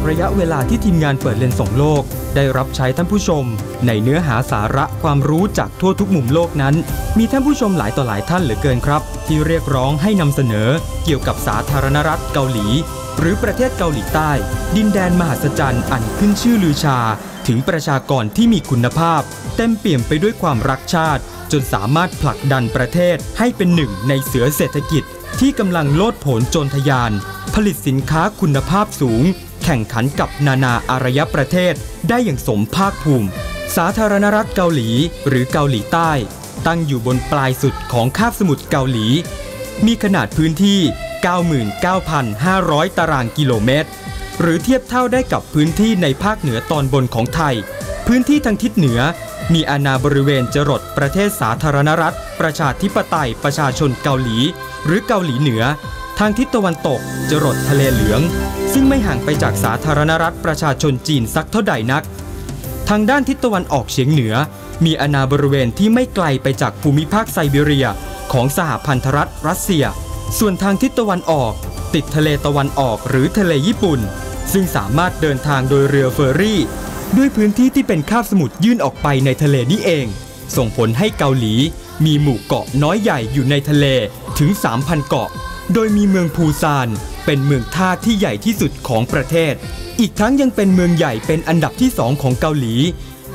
ดระยะเวลาที่ทีมงานเปิดเลนส์ส่องโลก ได้รับใช้ท่านผู้ชม ในเนื้อหาสาระความรู้จากทั่วทุกมุมโลกนั้น มีท่านผู้ชมหลายต่อหลายท่านเหลือเกินครับ ที่เรียกร้องให้นำเสนอ เกี่ยวกับสาธารณรัฐเกาหลี หรือประเทศเกาหลีใต้ ดินแดนมหัศจรรย์อันขึ้นชื่อลือชา ถึงประชากรที่มีคุณภาพ เต็มเปี่ยมไปด้วยความรักชาติ จนสามารถผลักดันประเทศให้เป็นหนึ่งในเสือเศรษฐกิจที่กำลังโลดโผนโจรทยาน ผลิตสินค้าคุณภาพสูง ข่งขันกับนานาอารยประเทศได้อย่างสมภาคภูมิ สาธารณรัฐเกาหลีหรือเกาหลีใต้ ตั้งอยู่บนปลายสุดของคาบสมุทรเกาหลี มีขนาดพื้นที่ 99,500 ตารางกิโลเมตร หรือเทียบเท่าได้กับพื้นที่ในภาคเหนือตอนบนของไทย พื้นที่ทางทิศเหนือ มีอาณาบริเวณจรดประเทศสาธารณรัฐ ประชาธิปไตยประชาชนเกาหลี หรือเกาหลีเหนือ ทางทิศตะวันตกจรดทะเลเหลือง ซึ่งไม่ห่างไปจากสาธารณรัฐประชาชนจีนสักเท่าใดนัก ทางด้านทิศตะวันออกเฉียงเหนือ มีอาณาบริเวณที่ไม่ไกลไปจากภูมิภาคไซบีเรีย ของสหพันธรัฐรัสเซีย ส่วนทางทิศตะวันออก ติดทะเลตะวันออกหรือทะเลญี่ปุ่น ซึ่งสามารถเดินทางโดยเรือเฟอร์รี่ ด้วยพื้นที่ที่เป็นคาบสมุทรยื่นออกไปในทะเลนี้เอง ส่งผลให้เกาหลี มีหมู่เกาะน้อยใหญ่อยู่ในทะเลถึง 3,000 เกาะ โดยมีเมืองพูซานเป็นเมืองท่าที่ใหญ่ที่สุดของประเทศ อีกทั้งยังเป็นเมืองใหญ่เป็นอันดับที่สองของเกาหลี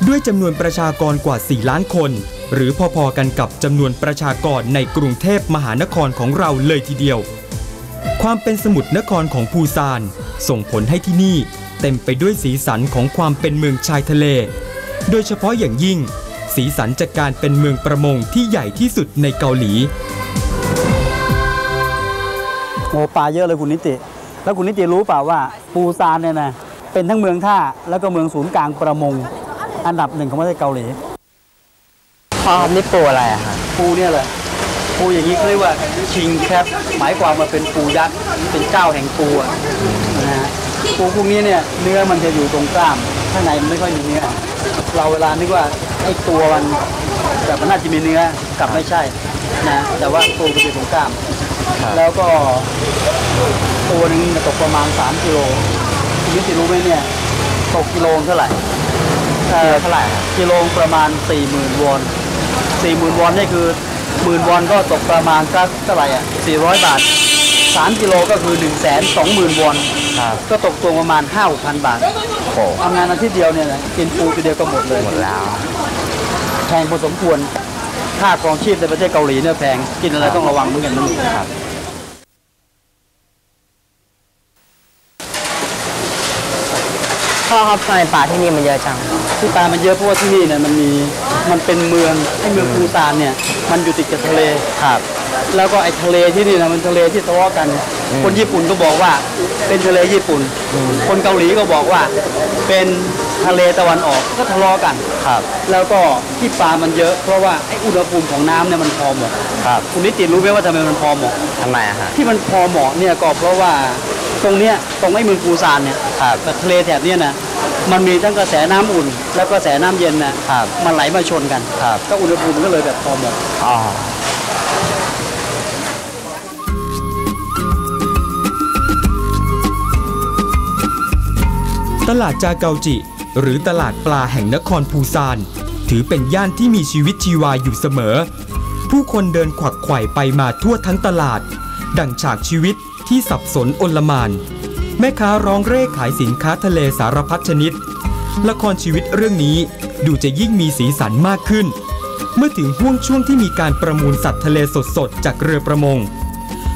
ด้วยจำนวนประชากรกว่า 4 ล้านคน หรือพอๆกันกับจำนวนประชากรในกรุงเทพมหานครของเราเลยทีเดียว ความเป็นสมุทรนครของพูซาน ส่งผลให้ที่นี่เต็มไปด้วยสีสันของความเป็นเมืองชายทะเล โดยเฉพาะอย่างยิ่ง สีสันจากการเป็นเมืองประมงที่ใหญ่ที่สุดในเกาหลี อ้ปลาเยอะเลยคุณนิติ แล้วคุณนิติรู้เปล่าว่าปูซานเนี่ยนะเป็นทั้งเมืองท่าแล้วก็เมืองศูนย์กลางประมง อันดับหนึ่งของประเทศเกาหลีพ่อครับนี่ปูอะไรอะครับปูเนี่ยแหละปูอย่างนี้เขาเรียกว่าชิงแคปหมายความว่าเป็นปูยักษ์เป็นเจ้าแห่งปูอะนะฮะปูพวกนี้เนี่ยเนื้อมันจะอยู่ตรงกล้ามข้างในมันไม่ค่อยมีเนื้อเราเวลานึกว่าไอ้ตัวมันแต่มันน่าจะมีเนื้อกลับไม่ใช่นะแต่ว่าปูมันอยู่ตรงกล้าม แล้วก็ตัวหนึงตกประมาณ 3กิโลคุณนิติรู้ไหมเนี่ย ตกกิโลเท่าไหร่อ่อเท่าไหร่ครับ กิโลประมาณ 40,000วอน 40,000วอนนี่คือหมื่นวอนก็ตกประมาณสักเท่าไหร่อะ400 บาท 3กิโลก็คือ 1 2 0 0 0 0วอน ครับก็ตกตัวประมาณ 5-6,000 บาท โอ้โหทำงานอาทิตย์เดียวเนี่ยนะกินปูทีเดียวก็หมดเลยหมดแล้ว แพงพอสมควรค่าครองชีพในประเทศเกาหลีเนี่ยแพงกินอะไรต้องระวังเหมือนกันนะครับ พ่อครับทำไมปลาที่นี่มันเยอะจัง ที่ปลามันเยอะเพราะว่าที่นี่เนี่ยมันมีมันเป็นเมืองไอ้เมืองปูซานเนี่ยมันอยู่ติดกับทะเลครับ แล้วก็ไอ้ทะเลที่นี่นะมันทะเลที่ทะเลาะกัน คนญี่ปุ่นก็บอกว่าเป็นทะเลญี่ปุ่น คนเกาหลีก็บอกว่าเป็นทะเลตะวันออกก็ทะเลาะกันครับ แล้วก็ที่ปลามันเยอะเพราะว่าไอ้อุณหภูมิของน้ำเนี่ยมันพอเหมาะครับคุณนิติรู้ไหมว่าทำไมมันพอเหมาะทำไมอะฮะที่มันพอเหมาะเนี่ยก็เพราะว่าตรงเนี้ยตรงไอ้เมืองปูซานเนี่ยครับแบบทะเลแถบเนี้ยนะ มันมีทั้งกระแสน้ำอุ่น แล้วก็กระแสน้ำเย็นนะครับมันไหลมาชนกันครับก็อุณหภูมิมันก็เลยแบบพอเหมาะอ๋อตลาดจาเกาจิ หรือตลาดปลาแห่งนครพูซาน ถือเป็นย่านที่มีชีวิตชีวาอยู่เสมอ ผู้คนเดินขวักไขว่ไปมาทั่วทั้งตลาด ดังฉากชีวิตที่สับสนอนลมาน แม่ค้าร้องเร่ขายสินค้าทะเลสารพัดชนิด ละครชีวิตเรื่องนี้ดูจะยิ่งมีสีสันมากขึ้น เมื่อถึงห่วงช่วงที่มีการประมูลสัตว์ทะเลสดๆจากเรือประมง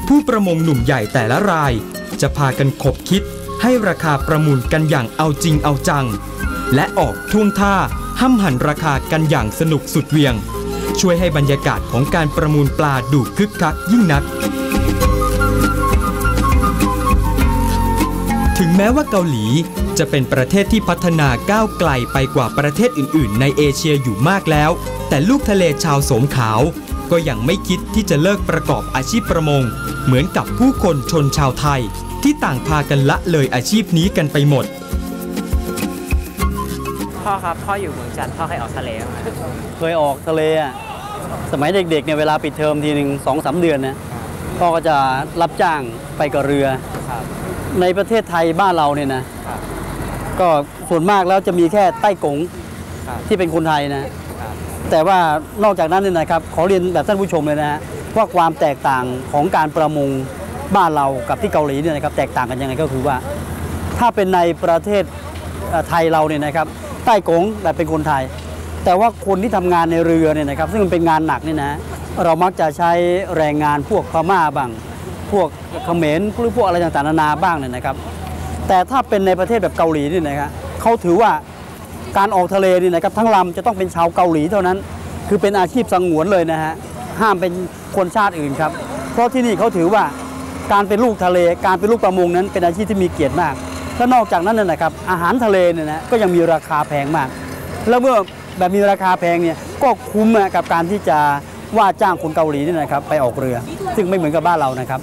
ผู้ประมงหนุ่มใหญ่แต่ละราย จะพากันขบคิดให้ราคาประมูลกันอย่างเอาจริงเอาจัง และออกท่วงท่าห้ำหันราคากันอย่างสนุกสุดเหวียง ช่วยให้บรรยากาศของการประมูลปลาดูคึกคักยิ่งนัก แม้ว่าเกาหลีจะเป็นประเทศที่พัฒนาก้าวไกลไปกว่าประเทศอื่น ๆ ในเอเชียอยู่มากแล้ว แต่ลูกทะเลชาวโสมขาว ก็ยังไม่คิดที่จะเลิกประกอบอาชีพประมง เหมือนกับผู้คนชนชาวไทย ที่ต่างพากันละเลยอาชีพนี้กันไปหมด พ่อครับ พ่ออยู่เมืองจันทร์พ่อเคยออกทะเลบ้างไหมครับเคยออกทะเลอะสมัยเด็กๆเนี่ยเวลาปิดเทอมทีหนึ่งสองสามเดือนนะพ่อก็จะรับจ้างไปกับเรือครับ ในประเทศไทยบ้านเราเนี่ยนะครับก็ส่วนมากแล้วจะมีแค่ใต้กงครับที่เป็นคนไทยนะครับแต่ว่านอกจากนั้นเนี่ยนะครับ ขอเรียนแบบท่านผู้ชมเลยนะฮะว่าความแตกต่างของการประมงบ้านเรากับที่เกาหลีเนี่ยนะครับแตกต่างกันยังไงก็คือว่า ถ้าเป็นในประเทศเอ่อไทยเราเนี่ยนะครับ ใต้กงแบบเป็นคนไทย แต่ว่าคนที่ทำงานในเรือเนี่ยนะครับ ซึ่งมันเป็นงานหนักเนี่ยนะเรามักจะใช้แรงงานพวกพม่าบ้าง พวกเขมรหรือพวกอะไรต่างๆนานาบ้างเนี่ยนะครับ แต่ถ้าเป็นในประเทศแบบเกาหลีนี่นะครับเขาถือว่าการออกทะเลนี่นะครับทั้งลำจะต้องเป็นชาวเกาหลีเท่านั้น คือเป็นอาชีพสงวนเลยนะฮะห้ามเป็นคนชาติอื่นครับ เพราะที่นี่เขาถือว่าการเป็นลูกทะเล การเป็นลูกประมงนั้น เป็นอาชีพที่มีเกียรติมากและนอกจากนั้นนะครับ อาหารทะเลเนี่ยนะก็ยังมีราคาแพงมาก แล้วเมื่อแบบมีราคาแพงเนี่ยก็คุ้มกับการที่จะว่าจ้างคนเกาหลีนี่นะครับ ไปออกเรือ ซึ่งไม่เหมือนกับบ้านเรานะครับ